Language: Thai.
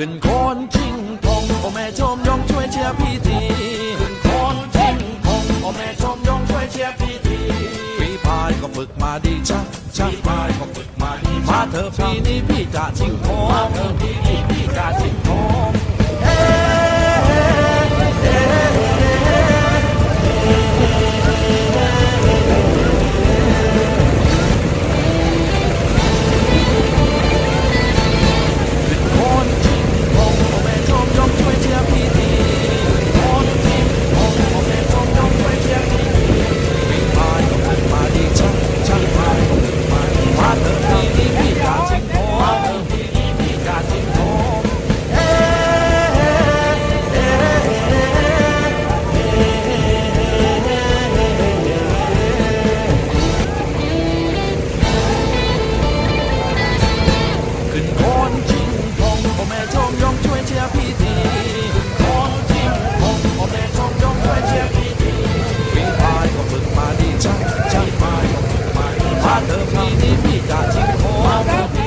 ขึ้นโคนชิงทงพ่อแม่ชมยงช่วยเชียร์พี่ทีขึ้นโคนชิงทงพ่อแม่ชมยงช่วยเชียร์พี่ทีพี่พายก็ฝึกมาดีช่างช่างพายก็ฝึกมาดีมาเถอะปีนี้พี่จะชิงทงมาเถอะปีนี้พี่จะชิงทง ฝึกมาดีช่